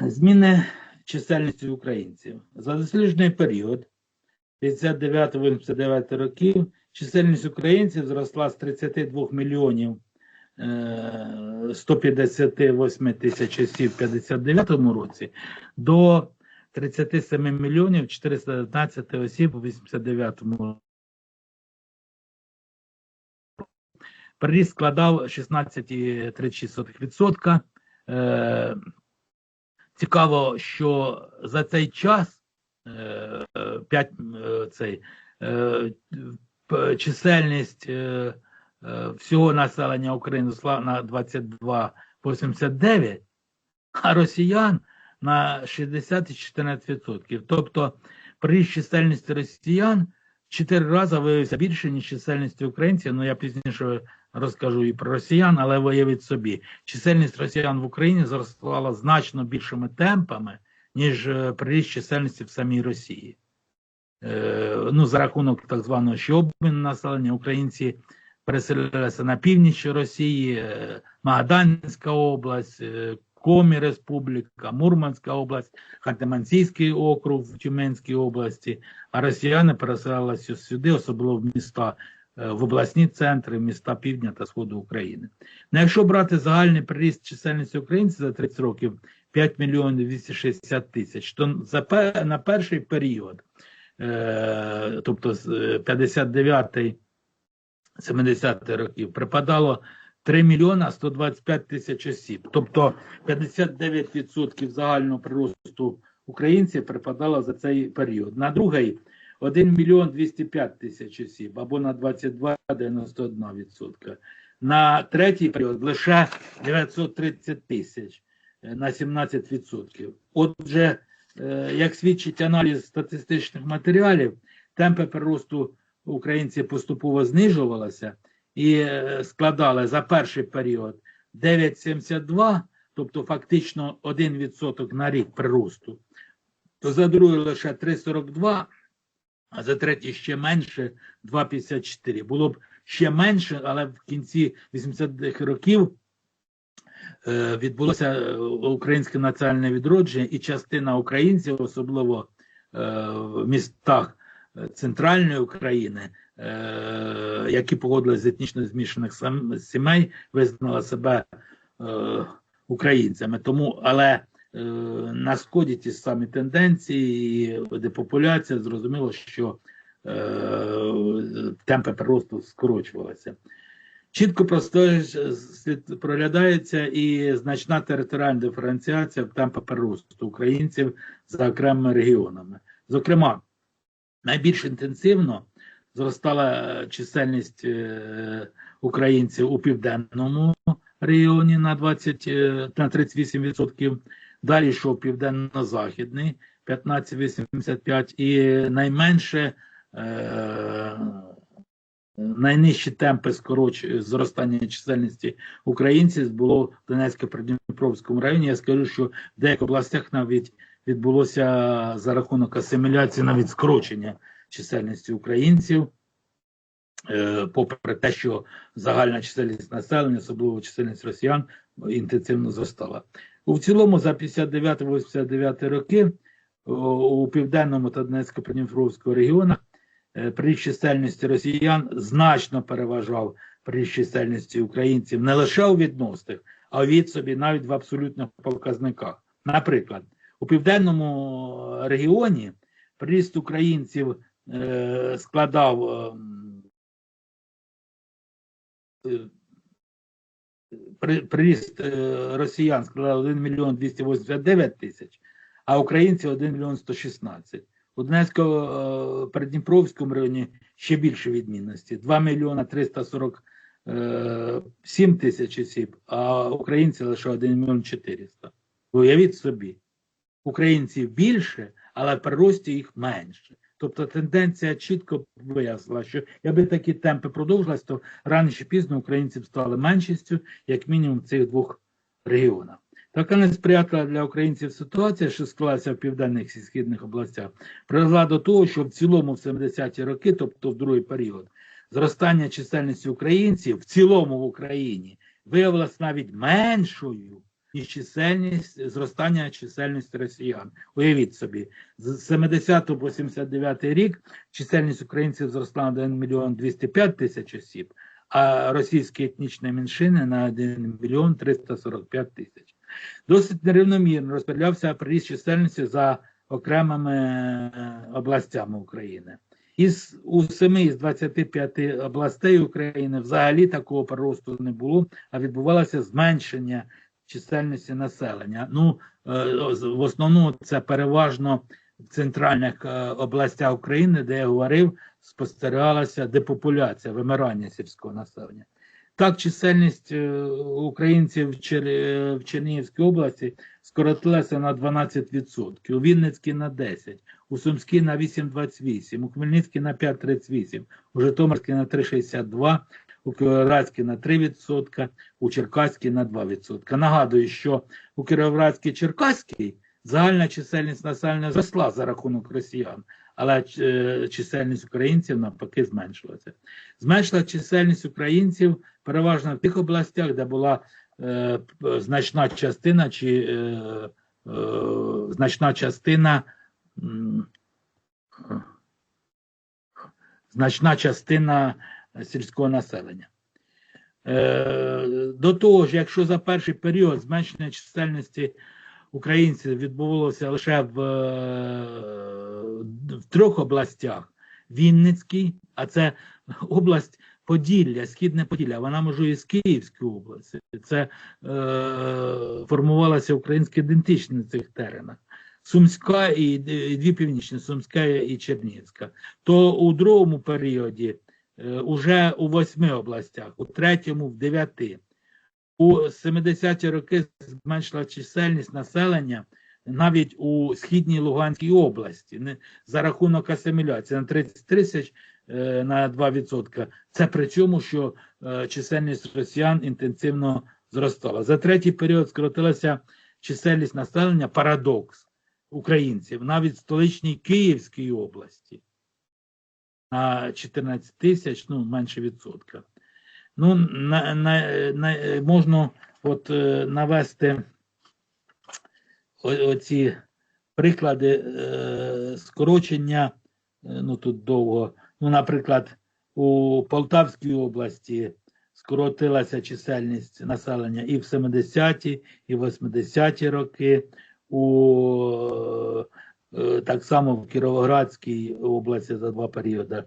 Зміни чисельності українців. За досліджений період 59-89 років чисельність українців зросла з 32 мільйонів е, 158 тисяч осіб в 59 році до 37 мільйонів 419 осіб у 89 році. Приріст складав 16,36%. Е, Цікаво, що за цей час е, п'ять е, цей е, чисельність е, е, всього населення України зросла на 22,89, а росіян на 60,14%. Тобто при чисельності росіян в 4 рази виявився більше, ніж чисельності українців. Ну я пізніше розкажу і про росіян, але виявіть собі, чисельність росіян в Україні зростала значно більшими темпами, ніж е, приріст чисельності в самій Росії. Е, ну, за рахунок так званого ще обміну населення, українці переселилися на північ Росії, е, Магаданська область, е, Комі Республіка, Мурманська область, Ханты-Мансійський округ в Тюменській області, а росіяни переселилися сюди, особливо в міста, в обласні центри, міста півдня та сходу України. Ну, якщо брати загальний приріст чисельності українців за 30 років 5 мільйонів 260 тисяч, то за, на перший період, е, тобто з е, 59 70 років, припадало 3 мільйона 125 тисяч осіб. Тобто 59% загального приросту українців припадало за цей період. На другий 1 мільйон 205 тисяч осіб або на 22,91%. На третій період лише 930 тисяч е, на 17%. Отже, е, як свідчить аналіз статистичних матеріалів, темпи приросту українців поступово знижувалися і е, складали за перший період 9,72, тобто фактично 1% на рік приросту, то за другий лише 3,42, а за третій ще менше 2,54. Було б ще менше, але в кінці 80-х років е, відбулося е, українське національне відродження, і частина українців, особливо е, в містах центральної України, які погодилися з етнічно змішаних сімей, визнала себе українцями. Тому, але е, на сході ті самі тенденції, і депопуляція, зрозуміло, що е, темпи приросту скорочувалися. Чітко просто слід проглядається і значна територіальна диференціація в темпах приросту українців за окремими регіонами. Зокрема, найбільш інтенсивно зростала е, чисельність е, українців у південному регіоні на 20, е, на 38%, далі йшов південно-західний 15,85 і найменше е, найнижчі темпи скороч... зростання чисельності українців було в Донецько-Придніпровському районі. Я скажу, що в деяких областях навіть відбулося за рахунок асиміляції навіть скорочення чисельності українців, е, попри те, що загальна чисельність населення, особливо чисельність росіян, інтенсивно зростала. У цілому за 59-89 роки у південному та Донецько-Придніпровському регіонах е, при чисельності росіян значно переважав при чисельності українців не лише у відносних, а від собі навіть в абсолютних показниках. Наприклад, у південному регіоні приріст українців е, складав ем, е, приріст е, росіян складав 1 мільйон 289 тисяч, а українців 1 мільйон 116. У Донецько-Придніпровському районі ще більше відмінності 2 мільйона 347 тисяч осіб, а українці лише 1 мільйон 400. Уявіть собі, українців більше, але в прирості їх менше. Тобто тенденція чітко вияснила, що якби такі темпи продовжились, то рано чи пізно українці б стали меншістю, як мінімум в цих двох регіонах. Така несприятлива для українців ситуація, що склалася в південних і східних областях, привела до того, що в цілому в 70-ті роки, тобто в другий період, зростання чисельності українців в цілому в Україні виявилось навіть меншою, ніж чисельність зростання чисельності росіян. Уявіть собі, з 70 по 79 рік чисельність українців зросла на 1 мільйон 205 тисяч осіб, а російські етнічні меншини на 1 мільйон 345 тисяч. Досить нерівномірно розподілявся приріст чисельності за окремими е, областями України. Із у 7 із 25 областей України взагалі такого приросту не було, а відбувалося зменшення чисельності населення. Ну е, в основному це переважно в центральних е, областях України, де я говорив, спостерігалася депопуляція, вимирання сільського населення. Так, чисельність е, українців в, Чер... в Чернігівській області скоротилася на 12%, у Вінницькій на 10%, у Сумській на 8,28%, у Хмельницькій на 5,38%, у Житомирській на 3,62%, у Кіровоградській на 3%, у Черкаській на 2%. Нагадую, що у Кіровоградській Черкаській загальна чисельність населення зросла за рахунок росіян, але е, чисельність українців навпаки зменшилася. Зменшила чисельність українців переважно в тих областях, де була е, значна частина чи е, е, значна частина значна частина сільського населення. Е, До того ж, якщо за перший період зменшення чисельності українців відбувалося лише в, е, в трьох областях: Вінницький, а це область Поділля, Східне Поділля, вона межує з Київської області. Це е, формувалася українська ідентичність на цих теренах. Сумська і, і дві північні Сумська і Чернігівська. То у другому періоді уже у восьми областях, у третьому в дев'яти. У 70-ті роки зменшила чисельність населення навіть у східній Луганській області за рахунок асиміляції на 30 тисяч е, на 2%. Це при цьому, що е, чисельність росіян інтенсивно зростала. За третій період скоротилася чисельність населення, парадокс українців навіть в столичній Київській області на 14 тисяч, ну менше відсотка. Ну, на, на, на, можна от е, навести оці приклади е, скорочення, е, ну тут довго. Ну, наприклад, у Полтавській області скоротилася чисельність населення і в 70-ті, і в 80-ті роки. У е, так само в Кіровоградській області за два періоди.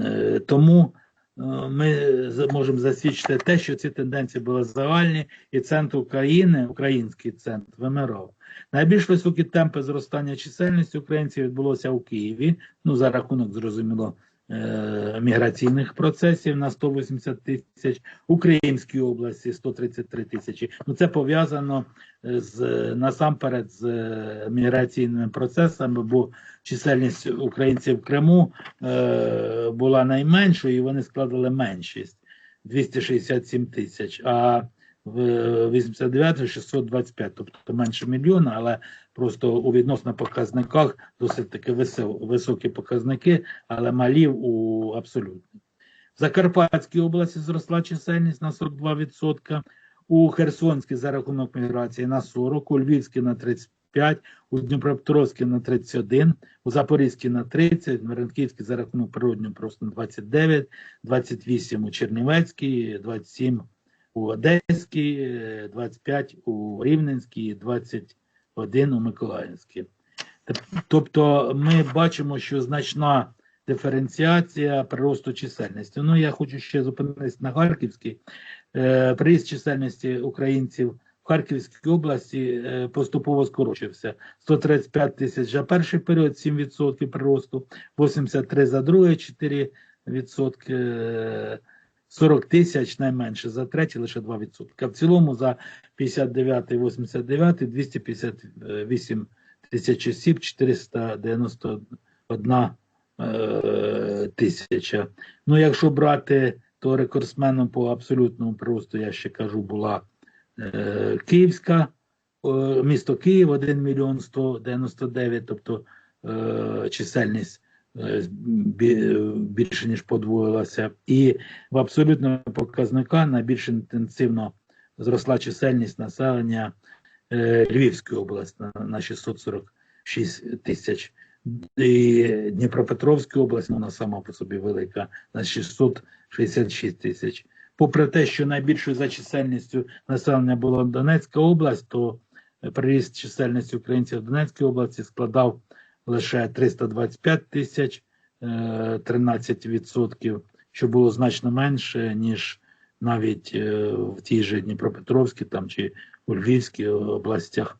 Е, Тому е, ми можемо засвідчити те, що ці тенденції були загальні, і центр України, український центр, вимирав. Найбільш високі темпи зростання чисельності українців відбулося у Києві, ну за рахунок, зрозуміло, е, міграційних процесів на 180 тисяч, у Кримській області 133 тисячі. Ну це пов'язано е, з насамперед з е, міграційними процесами, бо чисельність українців в Криму е, була найменшою, і вони складали меншість 267 тисяч. А в 89 625, тобто менше мільйона, але просто у відносно показниках досить таки високі показники, але малі у абсолютно. В Закарпатській області зросла чисельність на 42%, у Херсонській за рахунок міграції на 40, у Львівській на 35, у Дніпропетровській на 31, у Запорізькій на 30, в Франківській за рахунок природнього просто на 29, 28 у Чернівецькій, 27 у Одеській, е, 25 у Рівненській, 21 у Миколаївській. Тобто ми бачимо, що значна диференціація приросту чисельності. Ну, я хочу ще зупинитися на Харківській. Е, чисельності українців в Харківській області е, поступово скорочився. 135 тисяч за перший період, 7% приросту, 83 за другий, 4%, е, 40 тисяч найменше, за третій лише 2%. В цілому за 59-89 258 тисяч осіб, 491 е, тисяча. Ну, якщо брати, то рекордсменом по абсолютному приросту, я ще кажу, була е, Київська, місто Київ 1 мільйон 199, тобто е, чисельність більше ніж подвоїлася. І в абсолютному показника найбільш інтенсивно зросла чисельність населення е, Львівської області на, на 646 тисяч. І Дніпропетровська область, вона сама по собі велика, на 666 тисяч. Попри те, що найбільшою за чисельністю населення була Донецька область, то приріст чисельності українців в Донецькій області складав лише 325 тисяч, е, 13%, що було значно менше, ніж навіть е, в тій же Дніпропетровській там, чи у Львівській областях.